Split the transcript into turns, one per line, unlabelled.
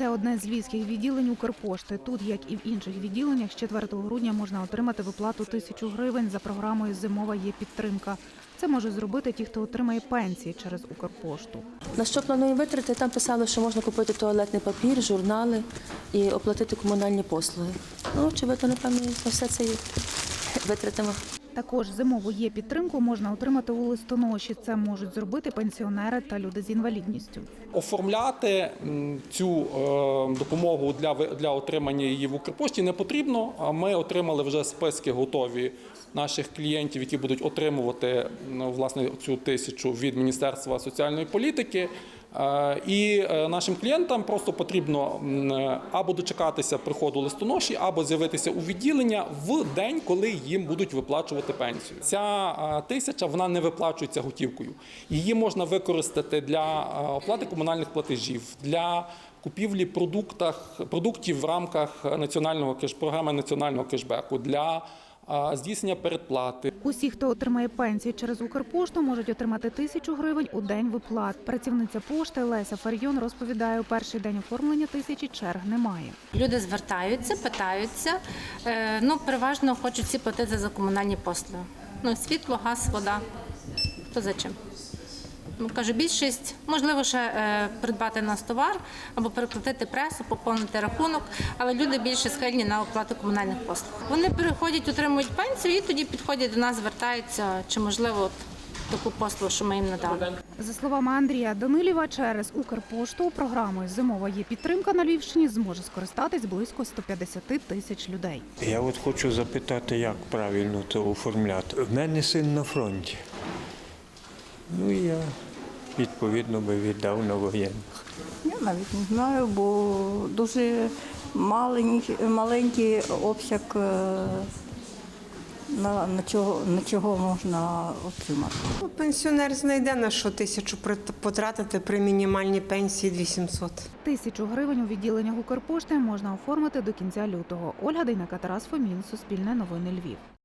Це одне з львівських відділень Укрпошти. Тут, як і в інших відділеннях, з 4 грудня можна отримати виплату тисячу гривень за програмою Зимова є підтримка. Це можуть зробити ті, хто отримає пенсії через Укрпошту.
На що плануємо витрати? Там писали, що можна купити туалетний папір, журнали і оплатити комунальні послуги. Ну, очевидно, напевно, на все це витратимо.
Також зимову є підтримку можна отримати у листоноші. Це можуть зробити пенсіонери та люди з інвалідністю.
Оформляти цю е, допомогу для для отримання її в Укрпошті не потрібно. А Ми отримали вже списки готові наших клієнтів, які будуть отримувати власне цю тисячу від Міністерства соціальної політики. Е, І е, нашим клієнтам просто потрібно е, або дочекатися приходу листоноші, або з'явитися у відділення в день, коли їм будуть виплачувати пенсію. Ця тисяча вона не виплачується готівкою. Її можна використати для оплати комунальних платежів, для купівлі продуктах, продуктів в рамках національного кеш, програми національного кешбеку, для здійснення передплати.
Усі, хто отримає пенсію через Укрпошту, можуть отримати тисячу гривень у день виплат. Працівниця пошти Леся Фарйон розповідає, у перший день оформлення тисячі черг немає.
Люди звертаються, питаються. Е, Ну, переважно хочуть всі платити за комунальні послуги. Ну, світло, газ, вода. Хто за чим? Ну, кажу, більшість, можливо, ще е, придбати нас товар або переплатити пресу, поповнити рахунок, але люди більше схильні на оплату комунальних послуг. Вони переходять, отримують пенсію і тоді підходять до нас, звертаються, чи можливо от таку послугу, що ми їм надали.
За словами Андрія Данилєва, через Укрпошту програмою Зимова є підтримка на Львівщині зможе скористатись близько 150 тисяч людей.
Я от хочу запитати, як правильно це оформляти. В мене син на фронті. Ну і я відповідно би віддав на воєнних.
Я навіть не знаю, бо дуже маленький, маленький обсяг е, на, на, чого, на чого можна отримати.
Ну, Пенсіонер знайде на що тисячу потратити при мінімальній пенсії 2700.
Тисячу гривень у відділеннях Укрпошти можна оформити до кінця лютого. Ольга Дейнека, Тарас Фомін, Суспільне новини Львів.